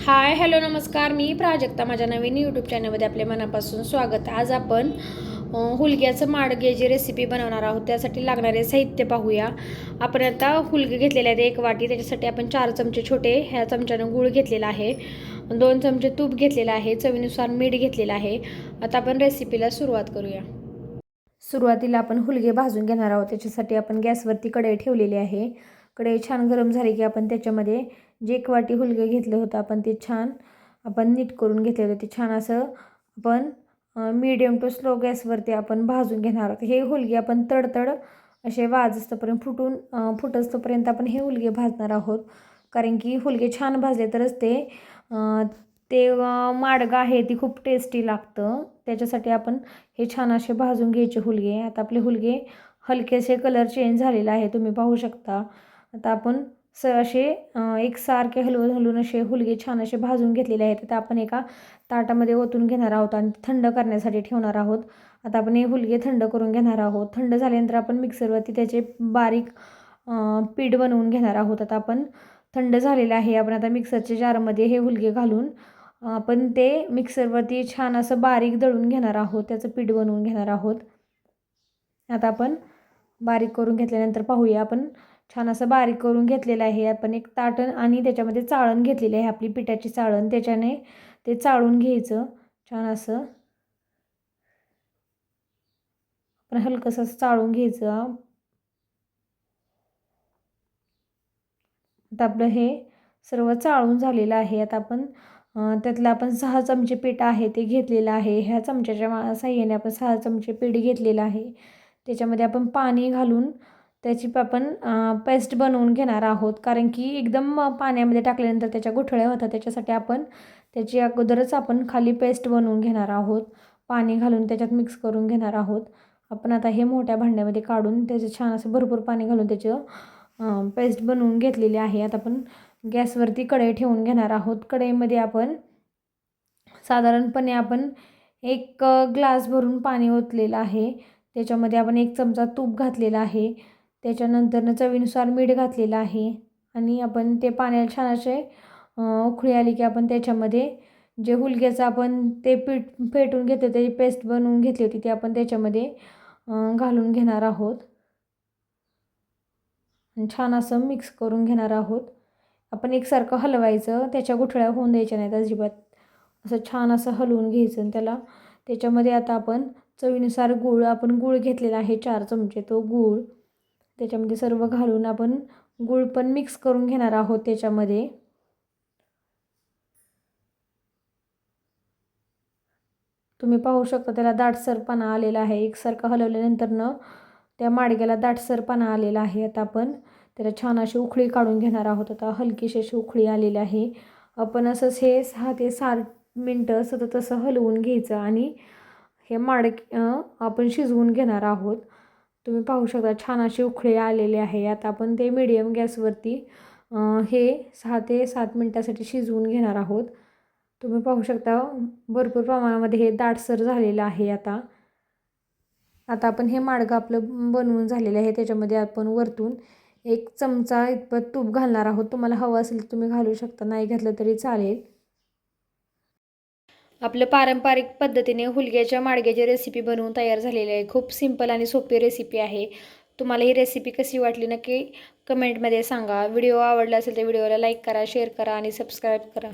Hi hello नमस्कार. मी प्राजक्ता माझ्या नवीन YouTube चॅनलमध्ये आपले मनापासून स्वागत. आज आपण हुलग्याचं हुलग्याचं माडग्याची रेसिपी बनवणार आहोत त्यासाठी लागणारे साहित्य पाहूया. आपण आता हुलगे घेतलेले आहेत एक वाटी. त्याच्यासाठी आपण चार चमचे छोटे ह्या चमच्यानं गूळ घेतलेला आहे. दोन चमचे तूप घेतलेलं आहे. चवीनुसार मीठ घेतलेलं आहे. आता आपण रेसिपीला सुरुवात करूया. सुरुवातीला आपण हुलगे भाजून घेणार आहोत. त्याच्यासाठी आपण गॅसवरती कढई ठेवलेली आहे. कढई छान गरम झाली की आपण त्याच्यामध्ये जे एक वाटी हुलगे घेतलं होतं आपण ते छान आपण नीट करून घेतले होते ते छान असं आपण मीडियम टू स्लो गॅसवरती आपण भाजून घेणार आहोत. हे हुलगे आपण तडतड असे वाजस्तपर्यंत फुटून फुट फुटस्तपर्यंत आपण हे हुलगे भाजणार आहोत. कारण की हुलगे छान भाजले तरच ते ते माडगं आहे ती खूप टेस्टी लागतं. त्याच्यासाठी आपण हे छान असे भाजून घ्यायचे हुलगे. आता आपले हुलगे हलकेसे कलर चेंज झालेला आहे तुम्ही पाहू शकता. आता आपण स असे एकसारखे हलवून हलवून असे हुलगे छान असे भाजून घेतलेले आहेत. आता आपण एका ताटामध्ये ओतून घेणार आहोत आणि थंड करण्यासाठी ठेवणार आहोत. आता आपण हे हुलगे थंड करून घेणार आहोत. थंड झाल्यानंतर आपण मिक्सरवरती त्याचे बारीक पीठ बनवून घेणार आहोत. आता आपण थंड झालेलं आहे. आपण आता मिक्सरच्या जारमध्ये हे हुलगे घालून आपण ते मिक्सरवरती छान असं बारीक दळून घेणार आहोत. त्याचं पीठ बनवून घेणार आहोत. आता आपण बारीक करून घेतल्यानंतर पाहूया आपण छान असं बारीक करून घेतलेलं आहे. आपण एक ताटण आणि त्याच्यामध्ये चाळण घेतलेली आहे. आपली पिठाची चाळण त्याच्याने ते चाळून घ्यायचं. छान असं. आपण हलकंसं असं चाळून घ्यायचं. आता आपलं हे सर्व चाळून झालेलं आहे. आता आपण त्यातलं आपण सहा चमचे पीठ आहे ते घेतलेलं आहे. ह्या चमच्याच्या साह्याने आपण सहा चमचे पीठ घेतलेलं आहे. त्याच्यामध्ये आपण पाणी घालून त्याची प- आपण पेस्ट बनवून घेणार आहोत. कारण की एकदम पाण्यामध्ये टाकल्यानंतर त्याच्या गुठळ्या होतात. त्याच्यासाठी आपण त्याची अगोदरच आपण खाली पेस्ट बनवून घेणार आहोत. पाणी घालून त्याच्यात मिक्स करून घेणार आहोत. आपण आता हे मोठ्या भांड्यामध्ये काढून त्याचं छान असं भरपूर पाणी घालून त्याचं पेस्ट बनवून घेतलेली आहे. आता आपण गॅसवरती कढई ठेवून घेणार आहोत. कढईमध्ये आपण साधारणपणे आपण एक ग्लास भरून पाणी ओतलेलं आहे. त्याच्यामध्ये आपण एक चमचा तूप घातलेला आहे. त्याच्यानंतरनं चवीनुसार मीठ घातलेलं आहे. आणि आपण ते पाण्याला छान असे उखळी उकळी आली की आपण त्याच्यामध्ये जे हुलग्याचं आपण ते पीठ फेटून घेतलं त्याची पेस्ट बनवून घेतली होती ती आपण त्याच्यामध्ये घालून घेणार आहोत. आणि छान असं मिक्स करून घेणार आहोत. आपण एकसारखं हलवायचं त्याच्या गुठळ्या होऊन द्यायच्या नाहीत अजिबात. असं छान असं हलवून घ्यायचं आणि त्याला त्याच्यामध्ये आता आपण चवीनुसार गूळ आपण गूळ घेतलेला आहे चार चमचे तो गूळ त्याच्यामध्ये सर्व घालून आपण गूळ पण मिक्स करून घेणार आहोत त्याच्यामध्ये. तुम्ही पाहू शकता त्याला दाटसरपणा आलेला आहे. एकसारखं हलवल्यानंतरनं त्या माडग्याला दाटसरपणा आलेला आहे. आता आपण त्याला छान अशी उखळी काढून घेणार आहोत. आता हलकीशी अशी उखळी आलेली आहे. आपण असंच हे सहा ते सात मिनटं सतत असं हलवून घ्यायचं आणि हे माडक आपण शिजवून घेणार आहोत. तुम्ही पाहू शकता छान अशी उखळी आलेली आहे. आता आपण ते मिडियम गॅसवरती हे सहा ते सात मिनटासाठी शिजवून घेणार आहोत. तुम्ही पाहू शकता भरपूर प्रमाणामध्ये हे दाटसर झालेलं आहे आता. आता आपण हे माडगं आपलं बनवून झालेलं आहे. त्याच्यामध्ये आपण वरतून एक चमचा इतपत तूप घालणार आहोत. तुम्हाला हवं असेल तर तुम्ही घालू शकता नाही घातलं तरी चालेल. आपलं पारंपरिक पद्धतीने हुलग्याच्या माडग्याची रेसिपी बनवून तयार झालेली आहे. खूप सिंपल आणि सोपी रेसिपी आहे. तुम्हाला ही रेसिपी कशी वाटली नक्की कमेंटमध्ये सांगा. व्हिडिओ आवडला असेल तर व्हिडिओला लाईक करा शेअर करा आणि सबस्क्राईब करा.